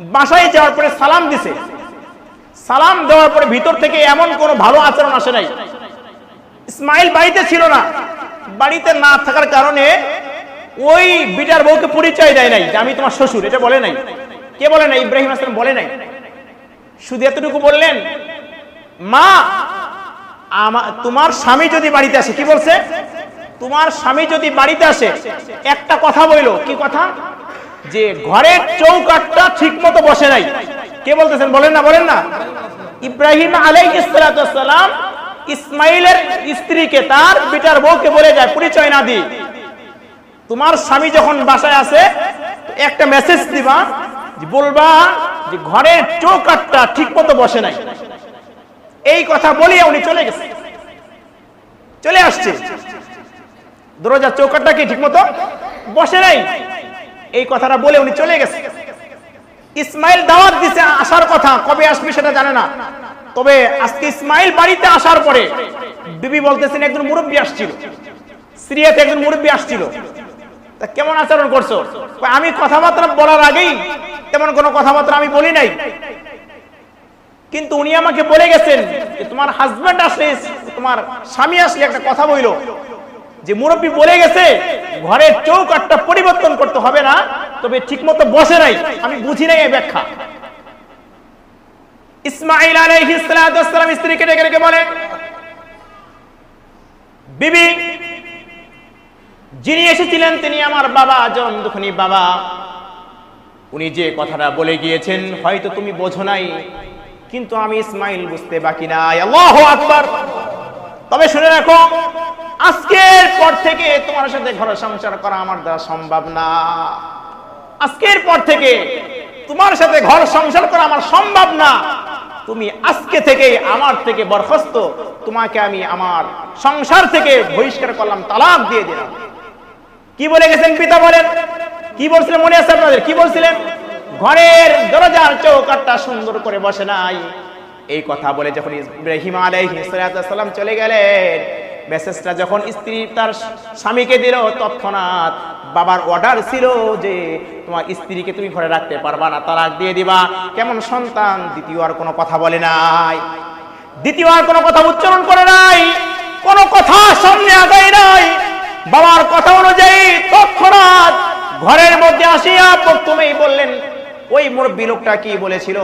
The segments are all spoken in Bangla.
বাসায় যাওয়ার পরে সালাম দিছে। সালাম দেওয়ার পরে ভিতর থেকে এমন কোনো ভালো আচরণ আসে নাই। ইসমাইল বাড়িতে ছিল না। বাড়িতে না থাকার কারণে ওই বিটার বউকে পরিচয় দেয় নাই যে আমি তোমার শ্বশুর, এটা বলে নাই। কে বলে নাই? ইব্রাহিম আসলাম বলে নাই। শুধু এতটুকু বললেন, মা, আমা- তোমার স্বামী যদি বাড়িতে আসে, কি বলছে? তোমার স্বামী যদি বাড়িতে আসে, একটা কথা বইলো কি কথা? যে ঘরের চৌকাটটা ঠিক মতো বসে নাই। কে বলতেছেন? বলেন না বলেন না। ইব্রাহিম আলাইসালাম ইসমাইলের স্ত্রীকে, তার বিটার বউকে বলে যায়, পরিচয় না দি। তোমার স্বামী যখন বাসায় আসে একটা মেসেজ দিবা বলবা যে ঘরের চৌকাটটা ঠিক মতো বসে নাই। এই কথা বলিয়ে উনি চলে গেছে। চলে আসছে। দরজার চৌকাটটা কি ঠিক মতো বসে নাই? এই কথাটা বলে উনি চলে গেছে। ইসমাইল দাওয়াত দিছে আসার কথা, কবে আসবে সেটা জানে না। তবে আজকে ইসমাইল বাড়িতে আসার পরে বিবি বলতেছেন, একজন মুরব্বী আসছিল। সিরিয়াতে একজন মুরব্বী আসছিল। তা কেমন আচরণ করছ? আমি কথাবার্তা বলার আগেই তেমন কোনো কথাবার্তা আমি বলি নাই। কিন্তু উনি আমাকে বলে গেছেন যে, তোমার হাজবেন্ড আসলে, তোমার স্বামী আসলে একটা কথা বইল। যে মুরব্বী বলে গেছে ঘরের চৌকাটটা পরিবর্তন করতে হবে না, তবে ঠিকমতো বসে নাই। আমি বুঝি নাই এই ব্যাখ্যা। ইসমাইল আলাইহিস সালাতু ওয়াস সালাম স্ত্রীকে ডেকে ডেকে বলে, বিবি, যিনি এসেছিলেন তিনি আমার বাবা জন দুখনি বাবা। উনি যে কথাটা বলে গিয়েছেন, হয়তো তুমি বোঝো নাই, কিন্তু আমি ইসমাইল বুঝতে বাকি নাই। আল্লাহু আকবার। তবে শুনে রাখো আজকের পর থেকে তোমার সাথে ঘর সংসার করা আমার দ্বারা সম্ভব না। আজকের পর থেকে তোমার সাথে ঘর সংসার করা আমার সম্ভব না। তুমি আজকে থেকে আমার থেকে বরখাস্ত। তোমাকে আমি আমার সংসার থেকে বহিষ্কার করলাম, তালাক দিয়ে দিলাম। কি বলে গেছেন পিতা বলেন? কি বলছিলেন মনে আছে আপনাদের? কি বলছিলেন? ঘরের দরজার চৌকাটটা সুন্দর করে বসে নাই। এই কথা বলে যখন ইব্রাহিম আলাইহিস সালাম চলে গেলেন মেসেজটা যখন স্ত্রী তার স্বামীকে দিল, তৎক্ষণাৎ বাবার অর্ডার ছিল যে তোমার স্ত্রীকে তুমি ঘরে রাখতে পারবা না, তালাক দিয়ে দিবা। কেমন সন্তান? দ্বিতীয় আর কোনো কথা বলে নাই। দ্বিতীয় আর কোনো কথা উচ্চারণ করে নাই। কোনো কথা সামনে আগায় নাই। বাবার কথা অনুযায়ী তৎক্ষণাৎ ঘরের মধ্যে আসিয়া প্রথমেই বললেন, ওই মুরব্বী লোকটা কি বলেছিল?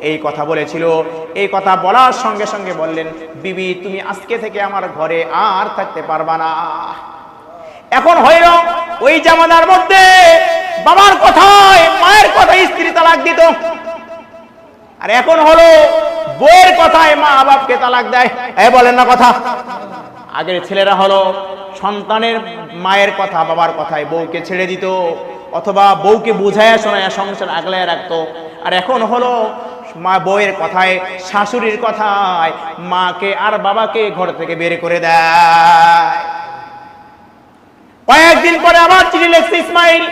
এই কথা বলেছিল। এই কথা বলার সঙ্গে সঙ্গে বললেন, বিবি, তুমি আজকে থেকে আমার ঘরে আর থাকতে পারবা না। এখন হইল ওই জামানার মধ্যে বাবার কথায়, মায়ের কথায় স্ত্রী তালাক দিত। আর এখন হলো বইয়ের কথায় মা বাপকে তালাক দেয়। এ, বলেন না কথা। আগের ছেলেরা হলো সন্তানের মায়ের কথা, বাবার কথায় বউকে ছেড়ে দিত, অথবা বউকে বুঝায় শোনায় সংসার আগলায় রাখতো। আর এখন হলো মা বউয়ের কথায়, শাশুড়ির কথায়, মাকে আর বাবাকে ঘর থেকে বের করে দেয়। কয়েকদিন পরে আবার চিঠি লিখছে ইসমাইল,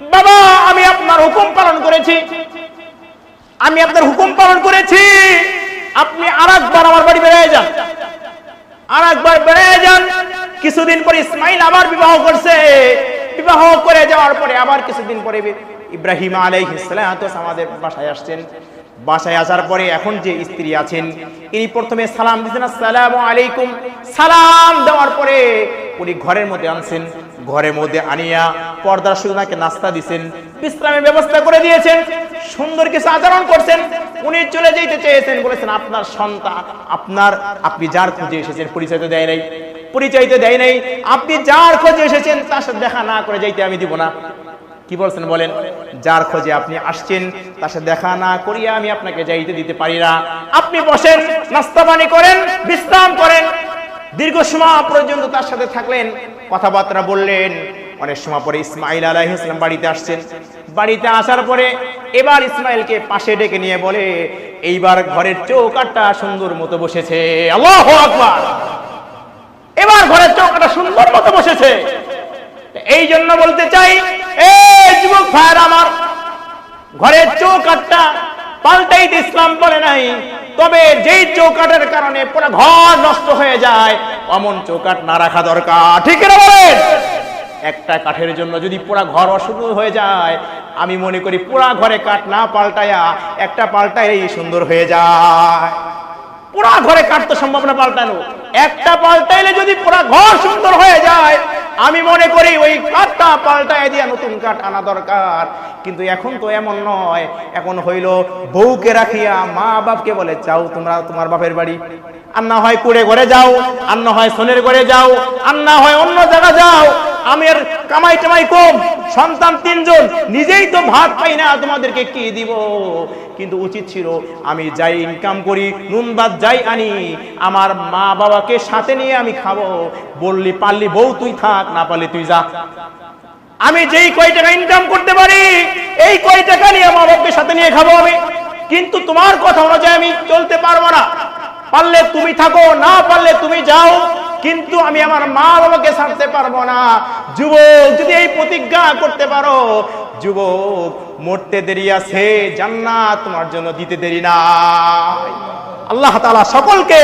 বাবা, আমি আপনার হুকুম পালন করেছি। আমি আপনার হুকুম পালন করেছি। আপনি আর একবার আমার বাড়ি বেড়ে যান। আর একবার বেড়ে যান। কিছুদিন পরে ইসমাইল আবার বিবাহ করছে। বিবাহ করে যাওয়ার পরে আবার কিছুদিন পরে ইব্রাহিম আলাইহিস সালাম আমাদের বাসায় আসছেন। বাসায় আসার পরে এখন যে স্ত্রী আছেন, ইনি প্রথমে সালাম দিয়েছেন, আসসালামু আলাইকুম। সালাম দেওয়ার পরে উনি ঘরের মধ্যে আনছেন, ঘরের মধ্যে আনিয়া পর্দার সুজনাকে নাস্তা দিছেন, বিশ্রামের ব্যবস্থা করে দিয়েছেন, সুন্দর কিছু আচরণ করছেন। উনি চলে যেতে চেয়েছেন, বলেছেন, আপনার সন্তান, আপনার, আপনি যার খোঁজে এসেছেন, পরিচয় তো দেয় নাই, পরিচয় তো দেয় নাই, আপনি যার খোঁজে এসেছেন, তার সাথে দেখা না করে যাইতে আমি দিব না। কি বলছেন বলেন? যার খোঁজে আপনি আসছেন, তার সাথে দেখা না করিয়া আমি আপনাকে যাইতে দিতে পারি না। আপনি বসেন নাস্তা পানি করেন, বিশ্রাম করেন। দীর্ঘ সময় পর্যন্ত তার সাথে থাকলেন, কথাবার্তা বললেন। অনেক সময় পরে ইসমাইল আলাহ ইসলাম বাড়িতে আসছেন। বাড়িতে আসার পরে এবার ইসমাইলকে পাশে ডেকে নিয়ে বলে, এইবার ঘরের চৌকাটটা সুন্দর মতো বসেছে। এবার ঘরের চৌকাটা সুন্দর মতো বসেছে। এই জন্য বলতে চাই, এই যুবক ভাইয়ের আমার ঘরের চৌকাটটা পাল্টাইতে ইসলাম বলে নাই। তবে যেই চৌকাটের কারণে পুরো ঘর নষ্ট হয়ে যায়, অমন চৌকাট না রাখা দরকার। ঠিক না বলেন? একটা কাঠের জন্য যদি পুরা ঘর অশুভ হয়ে যায়, আমি মনে করি পুরা ঘরে কাঠ না পাল্টায়া একটা পাল্টাই সুন্দর হয়ে যায়। পুরা ঘরে কাটতে তো সম্ভব না পাল্টানো। একটা পাল্টাইলে যদি পুরা ঘর সুন্দর হয়ে যায়, আমি মনে করি ওই কাঠটা পাল্টায় দিয়া নতুন কাঠ আনা দরকার। কিন্তু এখন তো এমন নয়, এখন হইল বউকে রাখিয়া মা বাপকে বলে চাও তোমরা তোমার বাপের বাড়ি। আর না হয় কুড়ে ঘরে যাও, আর না হয় সোনের ঘরে যাও, আর না হয় অন্য জায়গা যাও। আমি আর কামাই টামাই কম, সন্তান তিনজন, নিজেই তো ভাত পাই না, তোমাদেরকে কি দিব? কিন্তু উচিত ছিল, আমি যাই ইনকাম করি, নুন ভাত যাই আনি, আমার মা বাবাকে সাথে নিয়ে আমি খাব। বললি, পারলি বউ, তুই থাক, না পারলি তুই যা। আমি যেই কয় টাকা ইনকাম করতে পারি, এই কয় টাকা নিয়ে মা বাবাকে সাথে নিয়ে খাব আমি। কিন্তু তোমার কথা অনুযায়ী আমি চলতে পারব না। পারলে তুমি থাকো, না পারলে তুমি যাও। কিন্তু আমি আমার মা বাবাকে ছাড়তে পারব না। যুবক, যদি এই প্রতিজ্ঞা করতে পারো, যুবক, মরতে দেরি আছে, জান্নাত তোমার জন্য দিতে দেরি না আল্লাহ তাআলা সকলকে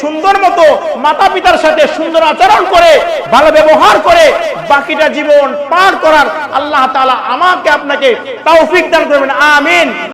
সুন্দর মতো মাতা পিতার সাথে সুন্দর আচরণ করে, ভালো ব্যবহার করে বাকিটা জীবন পার করার আল্লাহ তাআলা আমাকে আপনাকে তৌফিক দান করবেন। আমিন।